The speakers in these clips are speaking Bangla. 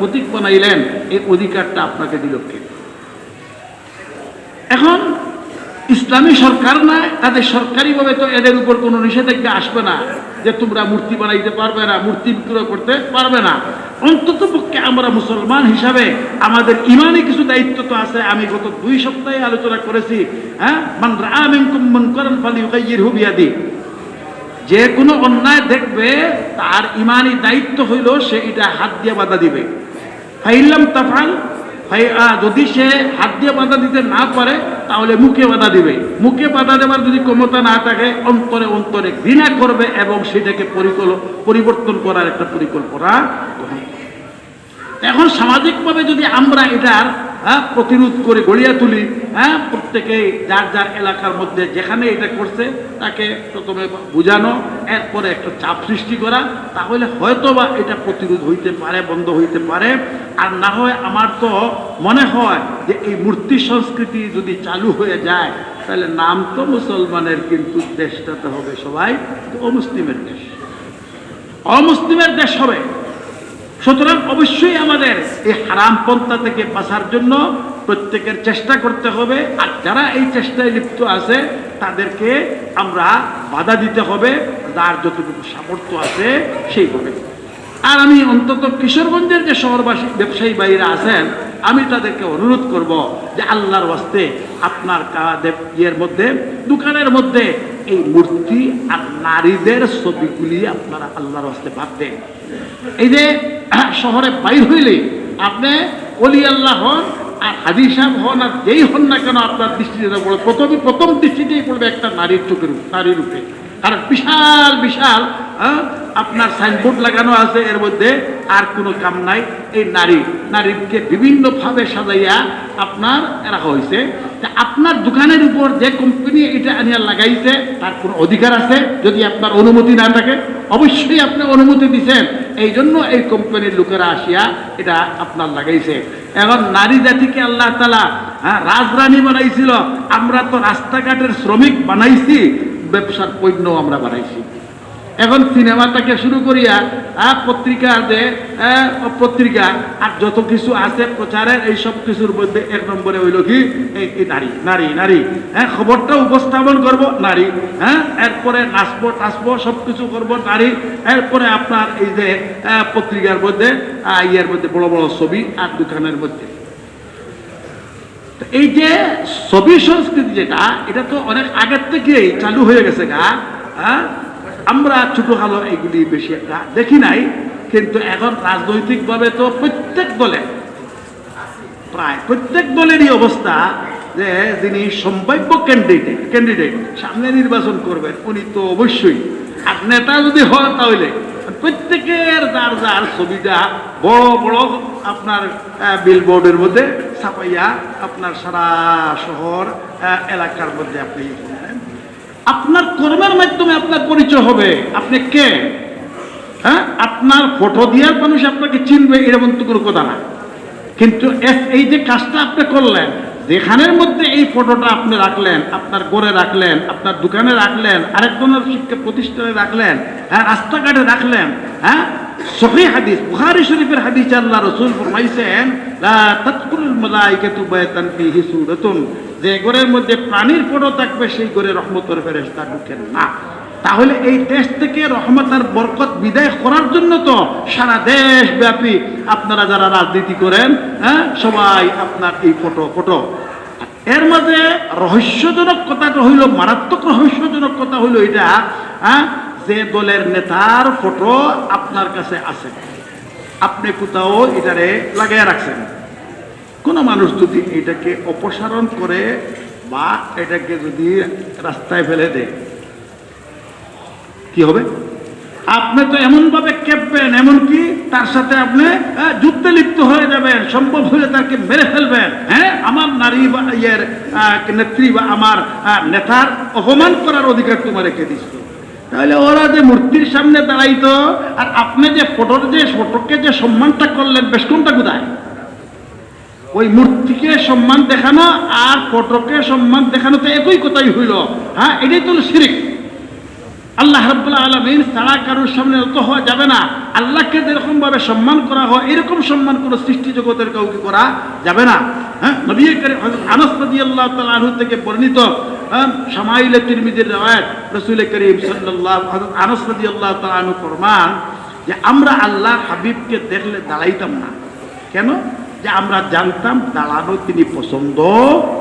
প্রতীক বানাইলেন, এই অধিকারটা আপনাকে দিল কে? এখন ইসলামী সরকার না, তাদের সরকারিভাবে তো এদের উপর কোনো নিষেধাজ্ঞা আসবে না যে তোমরা মূর্তি বানাইতে পারবে না, মূর্তি বিক্রয় করতে পারবে না। অন্তত পক্ষে আমরা মুসলমান হিসাবে আমাদের ইমানে কিছু দায়িত্ব তো আছে, আমি গত দুই সপ্তাহে আলোচনা করেছি হ্যাঁ? মান রামিনকুম মুনকারান ফালিয়ুগাইয়িরহু বিয়াদি। যে কোনো অন্যায় দেখবে, তার ইমানি দায়িত্ব হইল সে এটা হাত দিয়ে বাধা দিবে। ফাইল্লাম তাফাল যদি সে হাত দিয়ে বাধা দিতে না পারে, তাহলে মুখে বাধা দিবে। মুখে বাধা দেওয়ার যদি ক্ষমতা না থাকে, অন্তরে অন্তরে ঘৃণা করবে এবং সেটাকে পরিকল পরিবর্তন করার একটা পরিকল্পনা এখন সামাজিকভাবে যদি আমরা এটার হ্যাঁ, প্রতিরোধ করে গড়িয়া তুলি হ্যাঁ প্রত্যেকে যার যার এলাকার মধ্যে যেখানে এটা করছে তাকে প্রথমে বোঝানো এরপরে একটা চাপ সৃষ্টি করা তাহলে হয়তো বা এটা প্রতিরোধ হইতে পারে বন্ধ হইতে পারে। আর না হয় আমার তো মনে হয় যে এই মূর্তি সংস্কৃতি যদি চালু হয়ে যায় তাহলে নাম তো মুসলমানের কিন্তু দেশটাতে হবে সবাই অমুসলিমের দেশ। অমুসলিমের দেশ হবে। সুতরাং অবশ্যই আমাদের এই হারাম পন্থা থেকে বাঁচার জন্য প্রত্যেকের চেষ্টা করতে হবে, আর যারা এই চেষ্টায় লিপ্ত আছে, তাদেরকে আমরা বাধা দিতে হবে, যার যতটুকু সামর্থ্য আছে সেইভাবে। আর আমি অন্তত কিশোরগঞ্জের যে শহরবাসী, ব্যবসায়ী ভাইরা আছেন, আমি তাদেরকে অনুরোধ করব যে আল্লাহর ওয়াস্তে আপনার ইয়ের মধ্যে, দোকানের মধ্যে এই মূর্তি আর নারীদের ছবিগুলি আপনারা আল্লাহর ওয়াস্তে বাদ দেন। এই যে শহরে বাইর হইলে আপনি অলি আল্লাহ হন আর হাজি সাহেব হন আর যেই হন না কেন আপনার দৃষ্টিতে পড়বে প্রথমে প্রথম দৃষ্টিতেই পড়বে একটা নারীর চোখের নারীর রূপে। কারণ বিশাল বিশাল আপনার সাইনবোর্ড লাগানো আছে, এর মধ্যে আর কোনো কাম নাই। এই নারী, নারীকে বিভিন্নভাবে সাজাইয়া আপনার রাখা হয়েছে। আপনার দোকানের উপর যে কোম্পানি এটা আনিয়া লাগাইছে, তার কোনো অধিকার আছে? যদি আপনার অনুমতি না থাকে, অবশ্যই আপনি অনুমতি দিছেন। এই জন্য এই কোম্পানির লোকেরা আসিয়া এটা আপনার লাগাইছে। এখন নারী জাতিকে আল্লাহ তালা হ্যাঁ রাজরানী বানাইছিল। আমরা তো রাস্তাঘাটের শ্রমিক বানাইছি, ব্যবসার পণ্য আমরা বানাইছি। এখন সিনেমা থেকে শুরু করিয়া পত্রিকা যে পত্রিকা আর যত কিছু আছে প্রচারের, এই সব কিছুর মধ্যে এক নম্বরে হইল কি? এই নারী নারী নারী। হ্যাঁ খবরটা উপস্থাপন করব নারী। হ্যাঁ এরপরে নাচবো, টাচবো, সব কিছু করব নারী। এরপরে আপনার এই যে পত্রিকার মধ্যে ইয়ের মধ্যে, বড় বড় ছবি আর দোকানের মধ্যে। এই যে ছবি সংস্কৃতি যেটা, এটা তো অনেক আগের থেকেই চালু হয়ে গেছে গা। হ্যাঁ আমরা ছোটোখালো এগুলি বেশি দেখি নাই, কিন্তু এখন রাজনৈতিকভাবে তো প্রত্যেক দলে, প্রায় প্রত্যেক দলেরই অবস্থা যে যিনি সম্ভাব্য ক্যান্ডিডেট ক্যান্ডিডেট সামনে নির্বাচন করবেন, উনি তো অবশ্যই আর নেতা যদি হয় তাহলে প্রত্যেকের যার যার ছবিটা বড় বড় আপনার বিলবোর্ডের মধ্যে ছাপাইয়া আপনার সারা শহর এলাকার মধ্যে আপনি। আপনার কর্মের মাধ্যমে আপনার পরিচয় হবে। আপনি কে? হ্যাঁ? আপনার ফটো দিয়ার মানুষ আপনাকে চিনবে এরকম তো কোনো কথা না। কিন্তু এই যে কাজটা আপনি করলেন, যেখানের মধ্যে এই ফটোটা আপনি রাখলেন, আপনার গড়ে রাখলেন, আপনার দোকানে রাখলেন আরেকজনের শিক্ষা প্রতিষ্ঠানে রাখলেন হ্যাঁ রাস্তাঘাটে রাখলেন হ্যাঁ? সহি হাদিস, বুখারী শরীফের হাদিস আল্লাহ রসুল ফরমাইছেন, লা তাদখুলুল মালাইকাতু বায়তান যে ঘরের মধ্যে প্রাণীর ফটো থাকবে, সেই ঘরে রহমতের ফেরেশতা ঢুকেন না। তাহলে এই দেশ থেকে রহমতার বরকত বিদায় করার জন্য তো সারা দেশ ব্যাপী আপনারা যারা রাজনীতি করেন হ্যাঁ সবাই আপনার এই ফটো ফটো। এর মাঝে রহস্যজনক কথাটা হইল, মারাত্মক রহস্যজনক কথা হইল এটা হ্যাঁ যে দলের নেতার ফটো আপনার কাছে আছে। আপনি কোথাও এটারে লাগাইয়া রাখছেন। কোনো মানুষ যদি এটাকে অপসারণ করে বা এটাকে যদি রাস্তায় ফেলে দেয়, কি হবে? আপনি তো এমনভাবে কেঁপবেন, এমনকি তার সাথে আপনি যুদ্ধে লিপ্ত হয়ে যাবেন, সম্ভব হলে তাকে মেরে ফেলবেন। হ্যাঁ আমার নারী বা ইয়ের নেত্রী বা আমার নেতার অপমান করার অধিকার তোমার রেখে দিচ্ছ তাহলে ওরা যে মূর্তির সামনে দাঁড়াইতো, আর আপনি যে ফটোর যে, ফটোকে যে সম্মানটা করলেন, বেশ কোনটা কোথায়? ওই মূর্তিকে সম্মান দেখানো আর ফটোকে সম্মান দেখানো তো একই কথাই হইল। হ্যাঁ এটাই তো শিরিক। আল্লাহ রাব্বুল আলামিন ছাড়া কারোর সামনে অত হওয়া যাবে না। আল্লাহকে যেরকম ভাবে সম্মান করা হয় এরকম সম্মান কোনো সৃষ্টি জগতের কাউকে করা যাবে না। হ্যাঁ নবী আনাস রাদিয়াল্লাহু তাআলা থেকে বর্ণিত হ্যাঁ, শামাইলে তিরমিজির রাওয়ায়াত রাসূল করিম হযরত আনাস রাদিয়াল্লাহু তাআলা আনহু ফরমান যে আমরা আল্লাহ হাবিবকে দেখলে দাঁড়াইতাম না। কেন? যে আমরা জানতাম দাঁড়ানো তিনি পছন্দ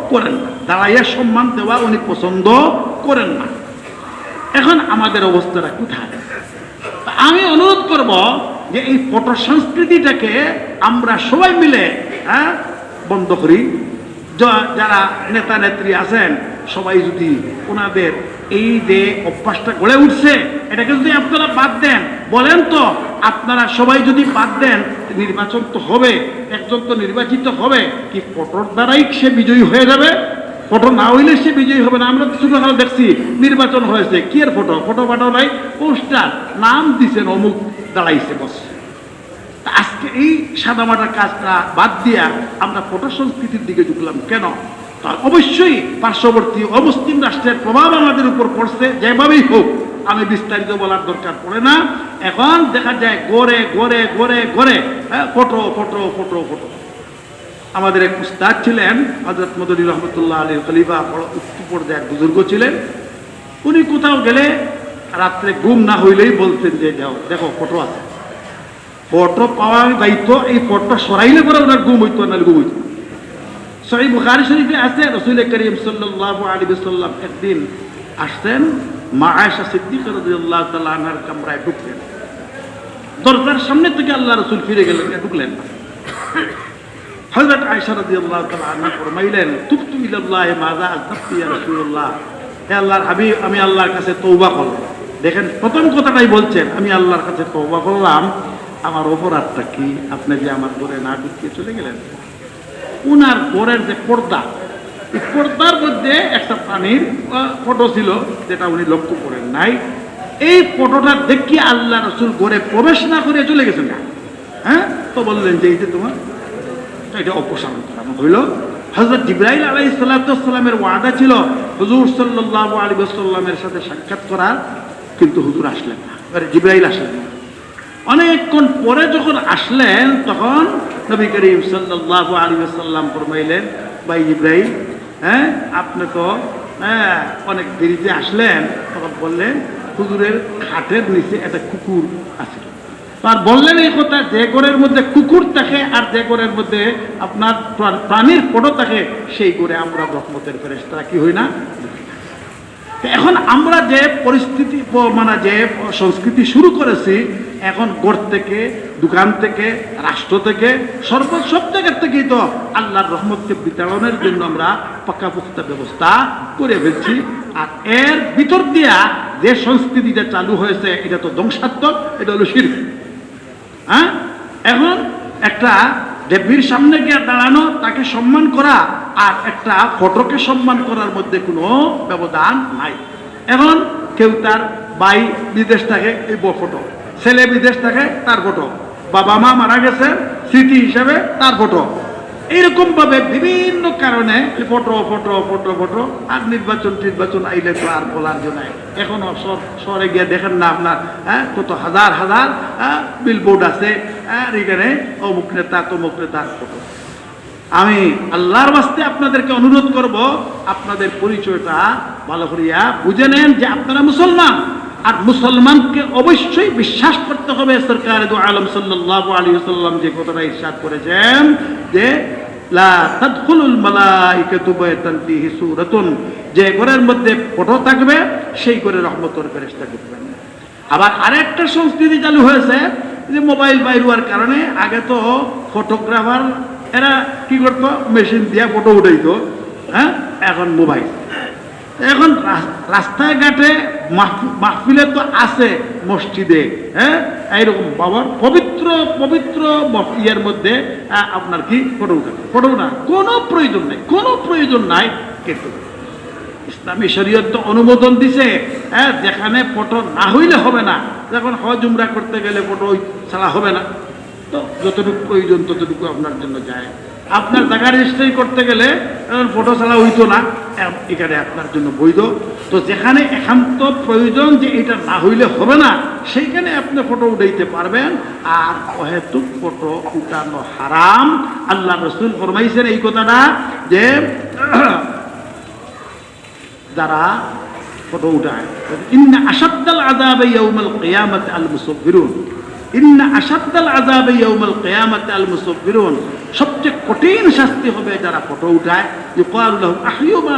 করেন না। দাঁড়াইয়া সম্মান দেওয়া উনি পছন্দ করেন না। এখন আমাদের অবস্থাটা কোথায়? আমি অনুরোধ করব যে এই ফটো সংস্কৃতিটাকে আমরা সবাই মিলে হ্যাঁ বন্ধ করি। যারা নেতা নেত্রী আছেন, সবাই যদি ওনাদের এই যে অভ্যাসটা গড়ে উঠছে, এটাকে যদি আপনারা বাদ দেন বলেন তো, আপনারা সবাই যদি বাদ দেন, নির্বাচন তো হবে, একজন তো নির্বাচিত হবে, কি ফটোর দ্বারাই সে বিজয়ী হয়ে যাবে? ফটো না হইলে সে বিজয়ী হবে না, আমরা ছোটখাটো দেখছি, নির্বাচন হয়েছে, কি এর ফটো? ফটো পাঠাও নাই, পোস্টার, নাম দিছেন অমুক, দাঁড়াইছে বস। আজকে এই সাদামাটার কাজটা বাদ দিয়া আমরা ফটো সংস্কৃতির দিকে ঢুকলাম কেন? অবশ্যই পার্শ্ববর্তী অমুসলিম রাষ্ট্রের প্রভাব আমাদের উপর পড়ছে, যেভাবেই হোক। আমি বিস্তারিত বলার দরকার পড়ে না। এখন দেখা যায় গড়ে গড়ে গড়ে গড়ে হ্যাঁ ফটো ফটো ফটো ফটো। আমাদের এক উস্তাদ ছিলেন হজরত মদনী রহমতুল্লাহ আলী খলিফা উচ্চ পর্যায়ে এক বুজুর্গ ছিলেন। উনি কোথাও গেলে রাত্রে ঘুম না হইলেই বলতেন যে, যাও, দেখো, ফটো আছে। ফটো পাওয়ার দায়িত্ব এই ফটো সরাইলে পরে ওনার ঘুম হইতো না ঘুম হইতো। সহি বুখারি শরীফে আছে রসুল করিম সাল্লাল্লাহু আলাইহি সাল্লাম একদিন আসতেন মা আয়েশা সিদ্দিকা রাদিয়াল্লাহু তাআলা আনহার কামরায় ঢুকলেন। দরজার সামনে থেকে আল্লাহ রসুল ফিরে গেলেন ঢুকলেন না। হযরত আয়েশা রাদিয়াল্লাহু তাআলা আনহা ফরমাইলেন, তুবতু ইলাল্লাহি মাযা আযনাবতু ইয়া রাসূলুল্লাহ। হে আল্লাহর হাবিব, আমি আল্লাহর কাছে তওবা করলাম। দেখেন, প্রথম কথাটাই বলছেন, আমি আল্লাহর কাছে তওবা করলাম, আমার অপরাধটা কি? আপনি যে আমার ঘরে না ঢুকিয়ে চলে গেলেন? উনার ঘরের যে পর্দা পর্দার মধ্যে একটা পানির ফটো ছিল, যেটা উনি লক্ষ্য করেন নাই। এই ফটোটা দেখি আল্লাহ রসুল ঘরে প্রবেশ না করে চলে গেছেন না হ্যাঁ? তো বললেন যে এই যে তোমার এটা অপসারণ করা হইল। হজরত জিব্রাইল আলাই সাল্লামের ওয়াদা ছিল, হুজুর সাল্লাহ আলী সাল্লামের সাথে সাক্ষাৎ করার, কিন্তু হুজুর আসলেন না জিব্রাইল আসলেন না। অনেকক্ষণ পরে যখন আসলেন, তখন নবী করিম সাল্লাহ আলী সাল্লাম ফরমাইলেন, ভাই ইব্রাহিম হ্যাঁ? আপনি তো হ্যাঁ অনেক দেরিতে আসলেন, তখন বললেন, হুজুরের খাটের নিচে একটা কুকুর আছে। আর বললেন এই কথা, যে ঘরের মধ্যে কুকুর থাকে আর যে ঘরের মধ্যে আপনার প্রাণীর ফটো থাকে, সেই করে আমরা রহমতের ফেরেস্তারা কি হই না? এখন আমরা যে পরিস্থিতি মানে যে সংস্কৃতি শুরু করেছি এখন গড় থেকে, দোকান থেকে, রাষ্ট্র থেকে, সর্ব সব জায়গার থেকেই তো আল্লাহর রহমতকে বিতরণের জন্য আমরা পাকাপোক্তা ব্যবস্থা করে ফেলছি। আর এর ভিতর দিয়া যে সংস্কৃতিটা চালু হয়েছে, এটা তো ধ্বংসাত্মক, এটা হলো শিল্প হ্যাঁ? এখন একটা দেবীর সামনে গিয়ে দাঁড়ানো, তাকে সম্মান করা, আর একটা ফটোকে সম্মান করার মধ্যে কোনো ব্যবধান নাই। এখন কেউ তার বাই বিদেশ থাকে, এই ফটো ছেলে বিদেশ থাকে তার ফটো বাবা মা মারা গেছে, স্মৃতি হিসাবে তার ফটো এইরকম ভাবে বিভিন্ন কারণে ফটো ফটো ফটো ফটো আর নির্বাচন নির্বাচন আইলে তো আর বলার জন্য। এখনও শহর- গিয়ে দেখেন না আপনার হ্যাঁ কত হাজার হাজার বিলবোর্ড আছে আর এখানে অমুক নেতা, তমুক নেতার ফটো আমি আল্লাহর বাস্তে আপনাদেরকে অনুরোধ করব, আপনাদের পরিচয়টা ভালো করিয়া বুঝে নেন যে আপনারা মুসলমান। আর মুসলমানকে অবশ্যই বিশ্বাস করতে হবে সরকার দু আলম সাল্লাল্লাহু আলাইহি ওয়াসাল্লাম যে কথাটা ইরশাদ করেছেন যে যে ঘরের মধ্যে ফটো থাকবে, সেই করে রহমতের ফেরেশতা ঢুকবেন আবার আরেকটা সংস্কৃতি চালু হয়েছে, যে মোবাইল বাইর হওয়ার কারণে আগে তো ফটোগ্রাফার, এরা কি করতো? মেশিন দিয়ে ফটো উঠাইতো হ্যাঁ? এখন মোবাইল। এখন রাস- রাস্তায় ঘাটে মাহফি- মাহফিলে তো আছে মসজিদে হ্যাঁ? এইরকম বাবার পবিত্র পবিত্র ইয়ের মধ্যে আপনার কি ফটো উঠাবে ফটো না, কোনো প্রয়োজন নাই, কোনো প্রয়োজন নাই কিন্তু। ইসলামী শরীয়ত তো অনুমোদন দিছে হ্যাঁ? যেখানে ফটো না হইলে হবে না, যখন হজ, উমরা করতে গেলে ফটো ছাড়া হবে না। তো যতটুকু প্রয়োজন ততটুকু আপনার জন্য যায়। আপনার জায়গা রেজিস্ট্রি করতে গেলে ফটো ছাড়া হইতো না। এখানে আপনার জন্য বৈধ। তো যেখানে একান্ত প্রয়োজন যে এটা না হইলে হবে না, সেইখানে আপনি ফটো উঠাইতে পারবেন। আর অহেতুক ফটো উঠানো হারাম, আল্লাহ রসুল ফরমাইছেন এই কথাটা যে, যারা ফটো উঠায়, ইন্না আসাদ্দাল আযাবে ইয়াউমাল আল মুসাব্বিরুন ইন্না সবচেয়ে কঠিন শাস্তি হবে যারা ফটো উঠায়।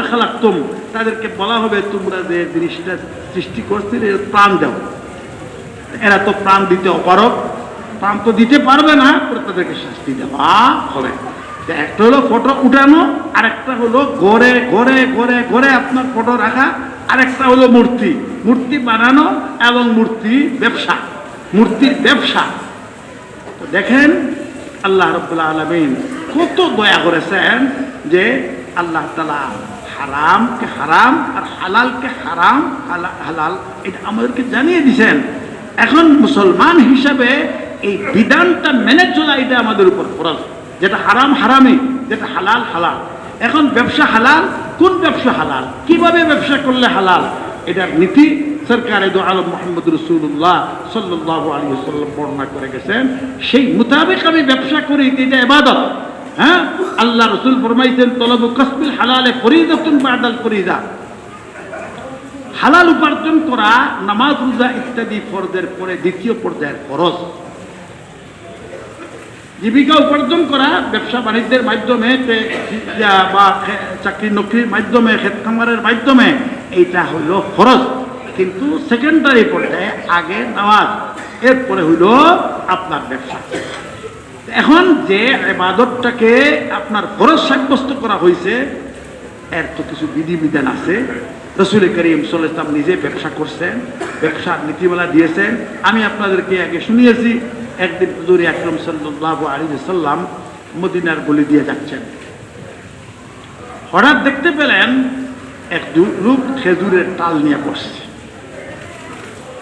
খালাকতুম। তাদেরকে বলা হবে, তোমরা যে জিনিসটা সৃষ্টি করছিলে প্রাণ দাও। এরা তো প্রাণ দিতে অপারক প্রাণ তো দিতে পারবে না তাদেরকে শাস্তি দেওয়া হবে। একটা হলো ফটো উঠানো আর একটা হলো ঘরে ঘরে ঘরে ঘরে আপনার ফটো রাখা আর একটা হলো মূর্তি। মূর্তি বানানো এবং মূর্তি ব্যবসা। মূর্তির ব্যবসা। দেখেন, আল্লাহ রব্বুল্লা আলমিন কত দয়া করেছেন যে আল্লাহ তালা হারামকে হারাম আর হালালকে হারাম হালাল, এটা আমাদেরকে জানিয়ে দিছেন এখন মুসলমান হিসাবে এই বিধানটা মেনে চলা এটা আমাদের উপর ফরজ। যেটা হারাম হারামি যেটা হালাল হালাল। এখন ব্যবসা হালাল, কোন ব্যবসা হালাল? কীভাবে ব্যবসা করলে হালাল? এটার নীতি সরকার আলম মোহাম্মদ রসুল্লাহ সাল্লাহ আলী সাল্লাম বর্ণনা করে গেছেন, সেই মোতাবেক আমি ব্যবসা করি এটা এবাদত হ্যাঁ? আল্লাহ রসুল ফরমাইছেন, তলব কসবিল হালালে ফরিদাতুন বাদাল ফরিদা। হালাল উপার্জন করা, নামাজ, রোজা ইত্যাদি ফরজের পরে দ্বিতীয় পর্যায়ের ফরজ। জীবিকা উপার্জন করা, ব্যবসা বাণিজ্যের মাধ্যমে বা চাকরি নকরির মাধ্যমে খেত খামারের মাধ্যমে, এইটা হইল ফরজ। কিন্তু সেকেন্ডারি পর্যায়ে আগে নামাজ, এরপরে হইল আপনার ব্যবসা। এখন যে এবাদতটাকে আপনার ফরজ সাব্যস্ত করা হয়েছে এর তো কিছু বিধিবিধান আছে। রসুল করিম সাল্লাম নিজে ব্যবসা করছেন, ব্যবসার নীতিমালা দিয়েছেন। আমি আপনাদেরকে আগে শুনিয়েছি, একদিন হুজুর আকরম সাল্লাহ আলী সাল্লাম মদিনার গলি দিয়ে যাচ্ছেন। হঠাৎ দেখতে পেলেন, এক লোক খেজুরের টাল নিয়ে বসছে।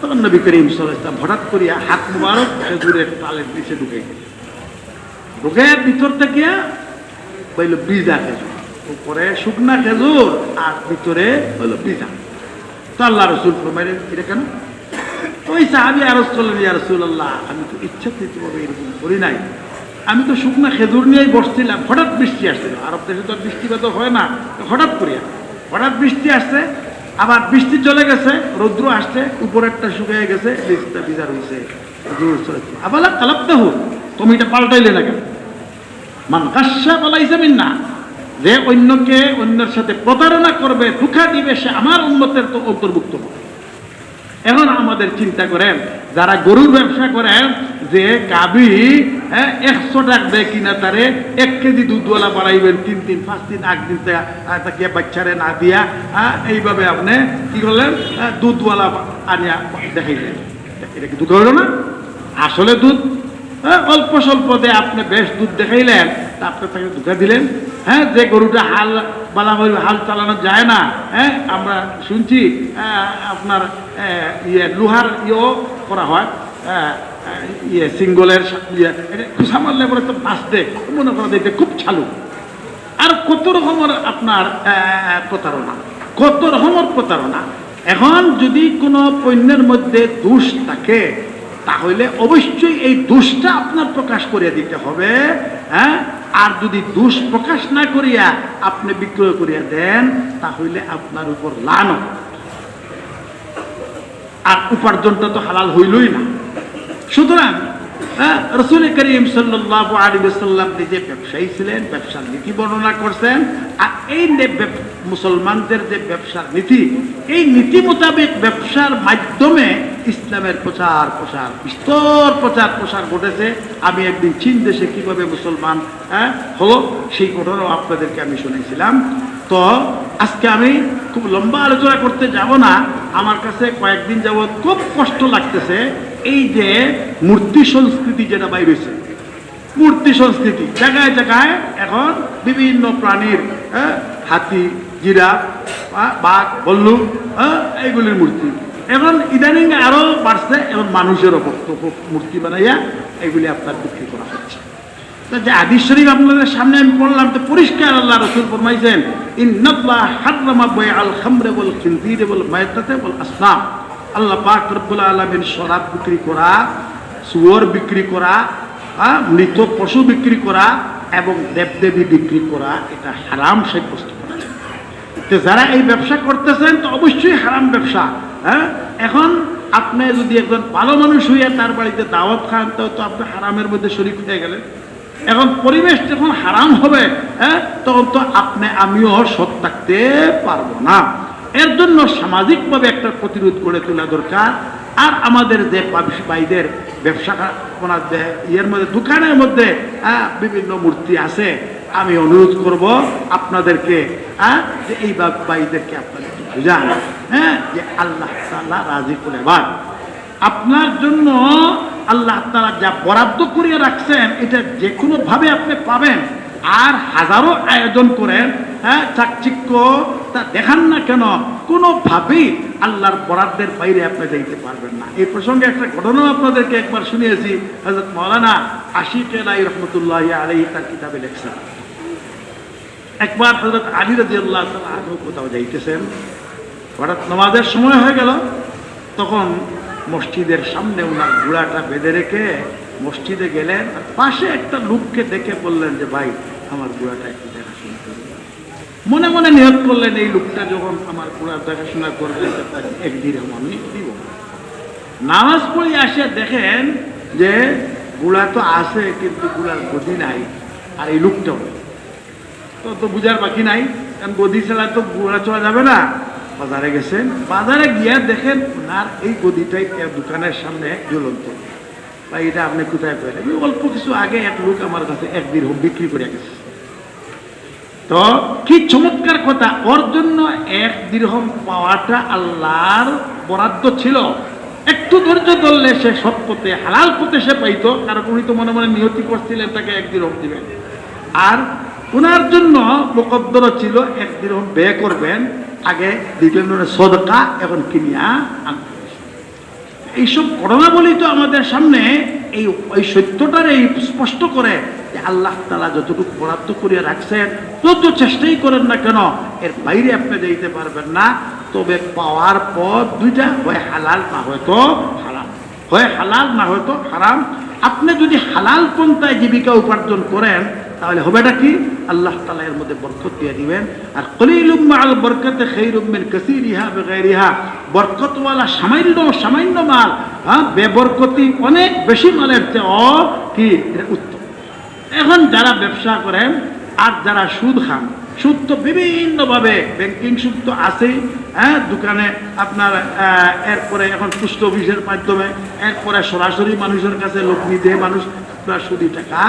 তখন নবী করিম সাল্লাম হঠাৎ করিয়া হাত মুবারক খেজুরের টালের নিচে ঢুকে ঢুকে ভিতর থেকে হইল বিজা খেজুর। উপরে শুকনা খেজুর আর ভিতরে হইল বিজা তো আল্লাহ রসুল ফরমাইলেন, এটা কেন? ওই সাহাবি আরস করলেন ইয়া রসুল্লাহ আমি তো ইচ্ছাকৃতভাবে এরকম করি নাই। আমি তো শুকনা খেজুর নিয়েই বসছিলাম। হঠাৎ বৃষ্টি আসছিল। আরব দেশে তো বৃষ্টিপাত হয় না। হঠাৎ করিয়া, হঠাৎ বৃষ্টি আসছে আবার বৃষ্টি চলে গেছে, রৌদ্র আসছে, উপরেরটা শুকিয়ে গেছে নিচটা বিজার হয়েছে আবার কালাপ্তা হোক তুমি এটা পাল্টাইলে না কেন? মান কাশ্যা পালাইছে না যে অন্যকে অন্যের সাথে প্রতারণা করবে, ধোঁকা দিবে, সে আমার উন্নতের তো অন্তর্ভুক্ত হবে এখন আমাদের চিন্তা করেন যারা গরুর ব্যবসা করেন যে গাবি হ্যাঁ, একশো টাকা দেয় কিনা তারে এক কেজি দুধওয়ালা বাড়াইবেন তিন দিন পাঁচ দিন আট দিন তাকে বাচ্চারে না দিয়া হ্যাঁ, এইভাবে আপনি কি করলেন দুধওয়ালা আনিয়া দেখাইলেন। এটা কি দুধ হইল না? আসলে দুধ হ্যাঁ, অল্প স্বল্প দিয়ে আপনি বেশ দুধ দেখাইলেন তা আপনি তাকে ধোকা দিলেন। হ্যাঁ যে গরুটা হাল বালা হাল চালানো যায় না হ্যাঁ আমরা শুনছি আপনার ইয়ে লোহার ইয়েও করা হয় ইয়ে সিঙ্গলের ইয়ে খুশা মারলে পরে তো নাচতে মনে করা দেখতে খুব ছালু আর কত রকমের আপনার প্রতারণা, কত রকমের প্রতারণা। এখন যদি কোনো পণ্যের মধ্যে দোষ থাকে, তাহলে অবশ্যই এই দোষটা আপনার প্রকাশ করিয়া দিতে হবে হ্যাঁ আর যদি দোষ প্রকাশ না করিয়া আপনি বিক্রয় করিয়া দেন তাহলে আপনার উপর লানো আর উপার্জনটা তো হালাল হইলই না। সুতরাং হ্যাঁ, রসুল করিম নিজে ব্যবসায়ী ছিলেন ব্যবসার নীতি বর্ণনা করছেন। আর এই মুসলমানদের যে ব্যবসার নীতি এই নীতি মোতাবেক ব্যবসার মাধ্যমে ইসলামের প্রচার প্রসার বিস্তর প্রচার প্রসার ঘটেছে। আমি একদিন চীন দেশে কীভাবে মুসলমান হ্যাঁ, হলো সেই ঘটনাও আপনাদেরকে আমি শুনেছিলাম। তো আজকে আমি খুব লম্বা আলোচনা করতে যাব না। আমার কাছে কয়েকদিন যাবৎ খুব কষ্ট লাগতেছে। এই যে মূর্তি সংস্কৃতি যেটা বাইরেছে মূর্তি সংস্কৃতি জায়গায় জায়গায় এখন বিভিন্ন প্রাণীর হ্যাঁ, হাতি জিরা বাঘ বল্লুক হ্যাঁ, এইগুলির মূর্তি। এখন ইদানিং আরও বাড়ছে এখন মানুষেরও ভক্ত মূর্তি বানাইয়া এগুলি আপনার বিক্রি করা হচ্ছে। তা যে আদিস শরীফ আপনাদের সামনে আমি পড়লাম তো পরিষ্কার আল্লাহ রসুল ফরমাইছেন, ইন্নাল্লাহ হাররামা বাইআল খামরে বল খিনজির বল বল আসনাম। আল্লাহ পাক রব্বুল আলামিন শরাব বিক্রি করা সুয়র বিক্রি করা মৃত পশু বিক্রি করা এবং দেবদেবী বিক্রি করা, এটা হারাম সাব্যস্ত করেছে তো যারা এই ব্যবসা করতেছেন, তো অবশ্যই হারাম ব্যবসা। হ্যাঁ? এখন আপনি যদি একজন ভালো মানুষ হইয়া তার বাড়িতে দাওয়াত খান তো আপনি হারামের মধ্যে শরীর হয়ে গেলেন। এখন পরিবেশ যখন হারাম হবে হ্যাঁ তখন তো আপনি আমিও সৎ থাকতে পারব না। এর জন্য সামাজিকভাবে একটা প্রতিরোধ গড়ে তোলা দরকার। আর আমাদের যে ভাইদের ব্যবসা যে- ইয়ের মধ্যে দোকানের মধ্যে হ্যাঁ, বিভিন্ন মূর্তি আছে আমি অনুরোধ করব আপনাদেরকে হ্যাঁ, যে এই বা- ভাইদেরকে আপনাদের বুঝান হ্যাঁ যে আল্লাহ রাজি করে আপনার জন্য আল্লাহ তারা যা বরাদ্দ করিয়ে রাখছেন, এটা যে কোনো ভাবে আপনি পাবেন। আর হাজারো আয়োজন করেন হ্যাঁ চাকচিক্য তা দেখান না কেন, কোনোভাবেই আল্লাহর বরাদ্দের বাইরে আপনি যাইতে পারবেন না। এই প্রসঙ্গে একটা ঘটনা আপনাদেরকে একবার শুনিয়েছি হজরত মৌলানা আশিক এলাই রহমতুল্লাহ আলাই তার কিতাবে লেখছেন। একবার হজরত আলী রাজি আল্লাহ আগে কোথাও যাইতেছেন হঠাৎ নামাজের সময় হয়ে গেল। তখন মসজিদের সামনে ওনার ঘোড়াটা বেঁধে রেখে মসজিদে গেলেন পাশে একটা লোককে দেখে বললেন যে, ভাই, আমার ঘোড়াটা একটু দেখাশোনা করবে মনে মনে নিয়োগ করলেন, এই লোকটা যখন আমার ঘোড়ার দেখাশোনা করবে, তো তাকে এক দিরহম আমি দিব। নামাজ পড়ে আসে দেখেন যে গুড়া তো আছে, কিন্তু ঘোড়ার গদি নাই, আর এই লোকটাও। তো তো বুঝার বাকি নাই, কারণ গদি ছাড়া তো গুড়া চলা যাবে না। বাজারে গেছেন বাজারে গিয়া দেখেন ওনার এই গদিটাই দোকানের সামনে জ্বলন্ত। বা এটা আপনি কোথায় পেলেন অল্প কিছু আগে এক লোক আমার কাছে এক দিরহম বিক্রি করে গেছে। তো কি চমৎকার কথা, ওর জন্য এক দীর্ঘম পাওয়াটা আল্লাহর বরাদ্দ ছিল। একটু ধৈর্য ধরলে সে সৎ পথে, হালাল পথে সে পাইতো, কারণ উনি তো মনে মনে নিয়তি করছিলেন, তাকে এক দীর্ঘম দিবেন। আর ওনার জন্য মোকদ্দর ছিল, এক দীর্ঘম ব্যয় করবেন। আগে দিবেন সদকা এখন কিনিয়া এইসব ঘটনাবলী তো আমাদের সামনে এই এই সত্যটার এই স্পষ্ট করে যে আল্লাহ তালা যতটুকু বরাদ্দ করিয়া রাখছেন যত চেষ্টাই করেন না কেন, এর বাইরে আপনি যাইতে পারবেন না। তবে পাওয়ার পর দুইটা, হয় হালাল, না হয়তো হারাম। হয় হালাল, না হয়তো হারাম। আপনি যদি হালাল পন্থায় জীবিকা উপার্জন করেন তাহলে হবেটা কি? আল্লাহ তালা এর মধ্যে বরকত দিয়ে দিবেন। আর কলিলুম মাল বরকতে খৈরুম মিন কাসিরিহা বেগাইরিহা। বরকতওয়ালা সামান্য সামান্য মাল হ্যাঁ বেবরকতি অনেক বেশি মালের চেয়ে অ, কি? উত্তম। এখন যারা ব্যবসা করেন আর যারা সুদ খান, সুদ তো বিভিন্নভাবে ব্যাংকিং সুদ তো আছেই। হ্যাঁ দোকানে আপনার এরপরে এখন পোস্ট অফিসের মাধ্যমে, এরপরে সরাসরি মানুষের কাছে লোক নিতে মানুষ আপনার সুদি টাকা।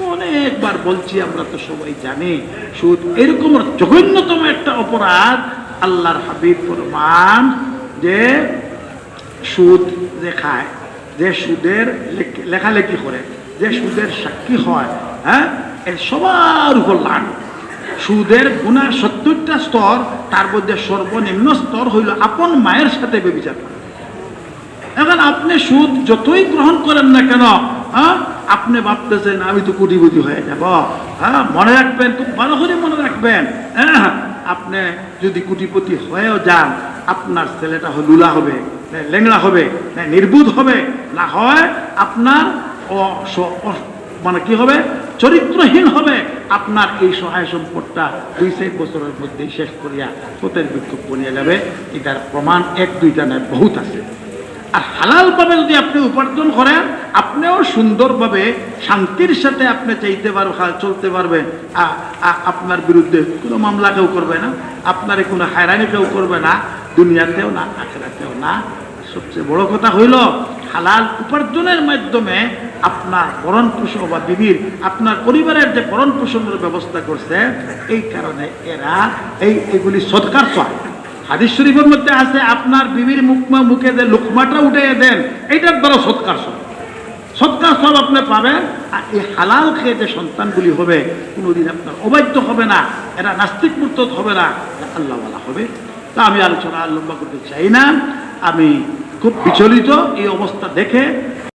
অনেকবার বলছি, আমরা তো সবাই জানি, সুদ এরকম জঘন্যতম একটা অপরাধ, আল্লাহর হাবিব ফরমান যে সুদ যে খায়, যে সুদের লেখালেখি করে, যে সুদের সাক্ষী হয় হ্যাঁ? এর সবার উপর লাগ সুদের গুণার সত্তরটা স্তর, তার মধ্যে সর্বনিম্ন স্তর হইল আপন মায়ের সাথে বেবিচার এখন আপনি সুদ যতই গ্রহণ করেন না কেন হ্যাঁ? আপনি ভাবতেছেন, আমি তো কোটিপতি হয়ে যাব। হ্যাঁ মনে রাখবেন, খুব ভালো করে মনে রাখবেন। হ্যাঁ আপনি যদি কোটিপতি হয়েও যান, আপনার ছেলেটা লুলা হবে লেংড়া হবে নির্বুধ হবে। না হয় আপনার মানে কি হবে? চরিত্রহীন হবে। আপনার এই সহায় সম্পদটা দুই চার বছরের মধ্যেই শেষ করিয়া পথের বিক্ষোভ বনিয়ে যাবে। এটার প্রমাণ এক দুইটা নয় বহুত আছে। আর হালালভাবে যদি আপনি উপার্জন করেন, আপনিও সুন্দরভাবে শান্তির সাথে আপনি চাইতে পারবেন চলতে পারবেন আপনার বিরুদ্ধে কোনো মামলা কেউ করবে না, আপনার কোনো হায়রানি কেউ করবে না, দুনিয়াতেও না, আখেরাতেও না। সবচেয়ে বড় কথা হইল, হালাল উপার্জনের মাধ্যমে আপনার ভরণ পোষণ বা বিবির, আপনার পরিবারের যে ভরণ পোষণের ব্যবস্থা করছে, এই কারণে এরা এই, এগুলি সৎকার সহায় হাদিস শরীফের মধ্যে আছে, আপনার বিবির মুখ মুখে যে লুকমাটা উঠে দেন এইটার দ্বারা সৎকার সব। সৎকার সব আপনি পাবেন, আর এই হালাল খেয়ে যে সন্তানগুলি হবে, কোনোদিন আপনার অবাধ্য হবে না, এরা নাস্তিক মূর্ত হবে না আল্লাহওয়ালা হবে। তা আমি আলোচনা লম্বা করতে চাই না। আমি খুব বিচলিত, এই অবস্থা দেখে